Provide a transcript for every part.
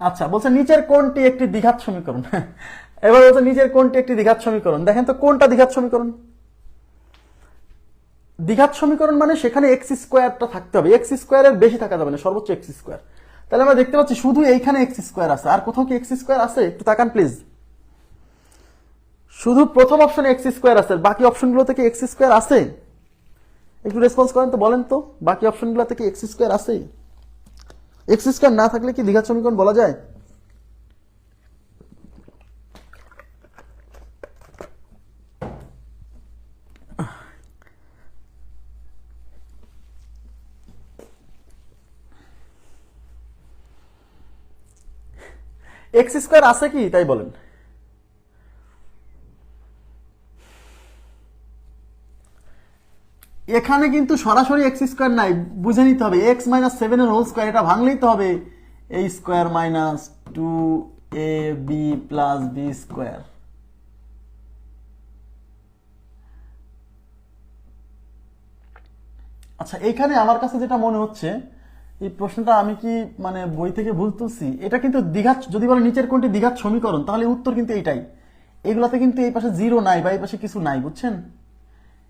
আচ্ছা বলছে নিচের কোনটি একটি দ্বিঘাত সমীকরণ। এবার বলছে নিচের কোনটি একটি দ্বিঘাত সমীকরণ। দেখেন তো কোনটা দ্বিঘাত সমীকরণ। দ্বিঘাত সমীকরণ মানে সেখানে এক্স স্কোয়ারটা থাকতে হবে। এক্স স্কোয়ারের বেশি থাকা যাবে না, সর্বোচ্চ এক্স স্কোয়ার। তাহলে আমরা দেখতে পাচ্ছি শুধু এইখানে এক্স স্কোয়ার আছে, আর কোথাও কি এক্স স্কোয়ার আছে? একটু তাকান প্লিজ শুধু প্রথম অপশনে এক্স স্কোয়ার আছে, বাকি অপশনগুলো থেকে এক্স স্কোয়ার আছে? একটু রেসপন্স করেন তো, বলেন তো, বাকি অপশনগুলো থেকে এক্স স্কোয়ার আছে? এক্স স্কোয়ার না থাকলে কি দীঘার সমীকরণ বলা যায়? এক্স স্কোয়ার আছে কি? তাই বলেন। এখানে কিন্তু সরাসরি এক্স স্কোয়ার নাই, বুঝে নিতে হবে। এক্স মাইনাস সেভেনের হোল স্কোয়ার এটা ভাঙলেই তো হবে। A square minus two A B plus B square আচ্ছা এইখানে আমার কাছে যেটা মনে হচ্ছে, এই প্রশ্নটা আমি কি মানে বই থেকে ভুল তুলছি? এটা কিন্তু দ্বিঘাত যদি বলে নিচের কোনটি দ্বিঘাত সমীকরণ, তাহলে উত্তর কিন্তু এইটাই। এগুলাতে কিন্তু এই পাশে জিরো নাই বা এই পাশে কিছু নাই, বুঝছেন?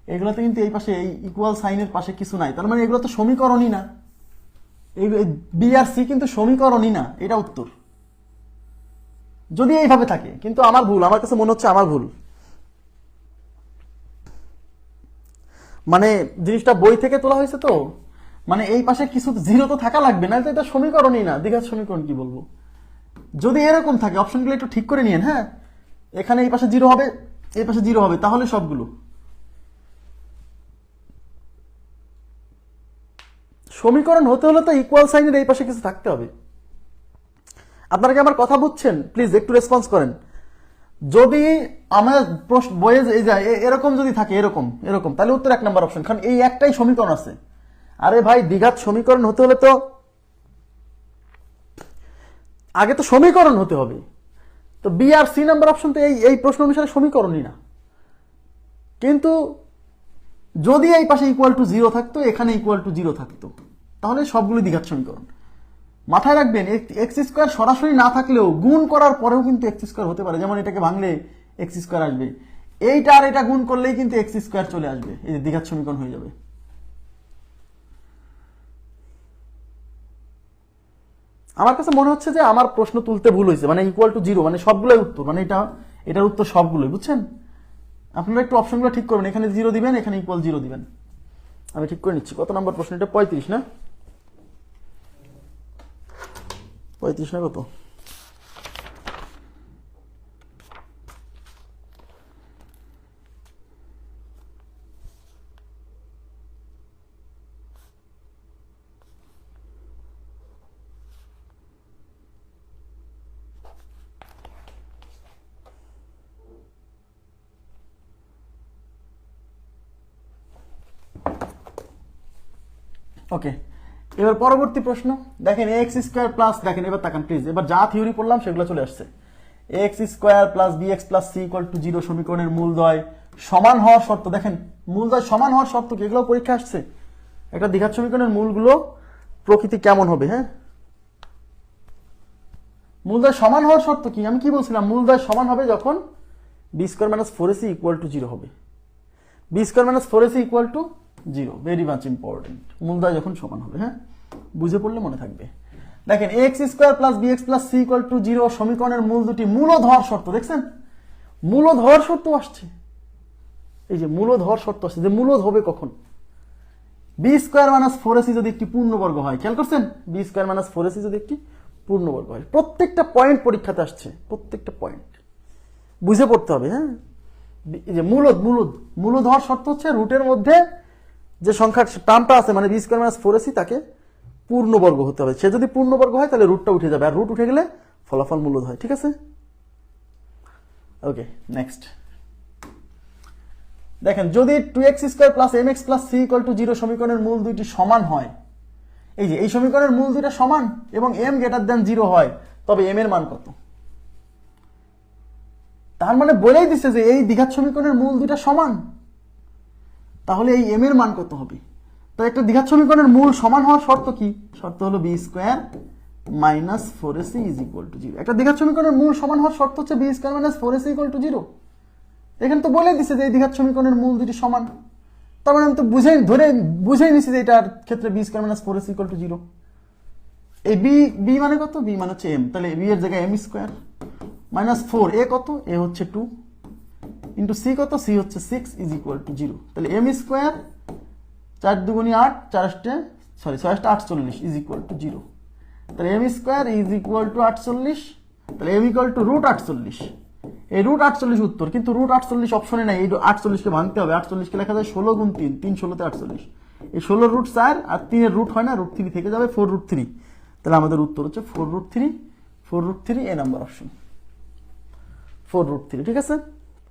এগুলোতে কিন্তু এই পাশে এই ইকুয়াল সাইনের পাশে কিছু নাই। তার মানে এগুলো তো সমীকরণই না। বি আর সি কিন্তু সমীকরণই না, এটা উত্তর। যদি এইভাবে থাকে, কিন্তু আমার ভুল, আমার কাছে মনে হচ্ছে আমার ভুল। মানে জিনিসটা বই থেকে তোলা হয়েছে তো মানে এই পাশে কিছু জিরো তো থাকা লাগবে না এটা সমীকরণই না। দীঘার সমীকরণ কি বলব? যদি এরকম থাকে অপশনগুলো একটু ঠিক করে নিয়েন হ্যাঁ? এখানে এই পাশে জিরো হবে, এই পাশে জিরো হবে, তাহলে সবগুলো। সমীকরণ হতে হলে তো ইকুয়াল সাইনের এই পাশে কিছু থাকতে হবে। আপনারা কি আমার কথা বুঝছেন? প্লিজ একটু রেসপন্স করেন। যদি আমার প্রশ্ন বয়ে এই যায় এরকম যদি থাকে, এরকম এরকম, তাহলে উত্তর এক নম্বর অপশন কারণ এই একটাই সমীকরণ আছে। আরে ভাই, দ্বিঘাত সমীকরণ হতে হলে তো আগে তো সমীকরণ হতে হবে। তো বি আর সি নাম্বার অপশন তো এই এই প্রশ্ন অনুসারে সমীকরণই না। কিন্তু যদি এই পাশে ইকুয়াল টু জিরো থাকতো, এখানে ইকুয়াল টু জিরো থাকতো। তাহলে সবগুলো দ্বিঘাত সমীকরণ। মাথায় রাখবেন এক্স স্কোয়ার সরাসরি না থাকলেও গুণ করার পরেও কিন্তু এক্স স্কোয়ার হতে পারে। যেমন এটাকে ভাঙলে এক্স স্কোয়ার আসবে। এইটা আর এটা গুণ করলেই কিন্তু এক্স স্কোয়ার চলে আসবে। এই যে দ্বিঘাত সমীকরণ হয়ে যাবে। আমার কাছে মনে হচ্ছে যে আমার প্রশ্ন তুলতে ভুল হয়েছে মানে ইকুয়াল টু জিরো মানে সবগুলোই উত্তর মানে এটা, এটার উত্তর সবগুলোই, বুঝছেন? আপনারা একটু অপশনগুলো ঠিক করবেন। এখানে জিরো দিবেন, এখানে ইকুয়াল জিরো দিবেন। আমি ঠিক করে নিচ্ছি। কত নম্বর প্রশ্ন? এটা পঁয়ত্রিশ, না? পঁয়ত্রিশ না কত ওকে এবার পরবর্তী প্রশ্ন, দেখেন এক্স স্কোয়ার প্লাস দেখেন এবার তাকান প্লিজ এবার যা থিওরি পড়লাম সেগুলো চলে আসছে। X square plus B X plus C equal to zero সমীকরণের মূলদয় সমান হওয়ার শর্ত, দেখেন মূলদয় সমান হওয়ার শর্ত কি? এগুলো পরীক্ষা আসছে। একটা দ্বিঘাত সমীকরণের মূলগুলো প্রকৃতি কেমন হবে হ্যাঁ? মূলদয় সমান হওয়ার শর্ত কি? আমি কি বলছিলাম? মূলদয় সমান হবে যখন B square minus four AC equal to zero হবে। B square minus four AC equal to zero very much important মূলদয় যখন সমান হবে হ্যাঁ? বুঝে পড়লে মনে থাকবে। দেখেন X square plus B X plus C equal to zero সমীকরণের মূল দুটি মূলদ হওয়ার শর্ত, দেখছেন? মূলদ হওয়ার শর্ত আসছে। এই যে মূলদ হওয়ার শর্ত আসছে, যে মূলদ হবে কখন? B square minus four AC যদি একটি পূর্ণবর্গ হয়, খেয়াল করছেন? B square minus four AC যদি একটি পূর্ণবর্গ হয়। প্রত্যেকটা পয়েন্ট পরীক্ষাতে আসছে, প্রত্যেকটা পয়েন্ট বুঝে পড়তে হবে হ্যাঁ? যে মূলদ মূলদ মূলদ হওয়ার শর্ত হচ্ছে রুটের মধ্যে যে সংখ্যার টার্মটা আছে মানে B square minus four AC, তাকে পূর্ণবর্গ হতে হবে। সে যদি পূর্ণবর্গ হয়, তাহলে রুটটা উঠে যাবে। আর রুট উঠে গেলে ফলাফল মূলদ হয়, ঠিক আছে? ওকে নেক্সট দেখেন, যদি two X square plus M X plus C equal to zero সমীকরণের মূল দুইটি সমান হয়, এই যে, এই সমীকরণের মূল দুইটা সমান এবং এম গ্রেটার দেন জিরো হয়, তবে এম এর মান কত? তার মানে বলেই দিছে যে এই দ্বিঘাত সমীকরণের মূল দুইটা সমান। তাহলে এই এম এর মান কত হবে? তো একটা দ্বিঘাত সমীকরণের মূল সমান হওয়ার শর্ত কি? শর্ত হলো B square minus four AC is equal to zero একটা দ্বিঘাত সমীকরণের মূল সমান হওয়ার শর্ত হচ্ছে B square minus four AC equal to zero এখানে তো বলে দিছে যে এই দ্বিঘাত সমীকরণের মূল দুটি সমান। তার মানে আমি তো বুঝে ধরে বুঝেই নিছি যে এটার ক্ষেত্রে B square minus four AC equal to zero এই বি বি মানে কত? বি মানে হচ্ছে এম তাহলে বি এর জায়গায় M square minus four A কত? এ হচ্ছে টু ইন্টু সি কত? সি হচ্ছে six is equal to zero তাহলে এম স্কোয়ার চার দুগুনি আট, চার আষ্টে সরি ছয় আষ্টে আটচল্লিশ ইজ ইকুয়াল টু জিরো তাহলে M square is equal to আটচল্লিশ, তাহলে এম ইকুয়াল টু রুট আটচল্লিশ। এই রুট আটচল্লিশ উত্তর, কিন্তু রুট আটচল্লিশ অপশনে নাই, এই আটচল্লিশকে ভাঙতে হবে। আটচল্লিশকে লেখা যায় ষোলো গুণ তিন তিন ষোলোতে আটচল্লিশ। এই ষোলো রুট চার, আর তিনের রুট হয় না রুট থ্রি থেকে যাবে ফোর রুট থ্রি তাহলে আমাদের উত্তর হচ্ছে four root three four root three A number option four root three ঠিক আছে?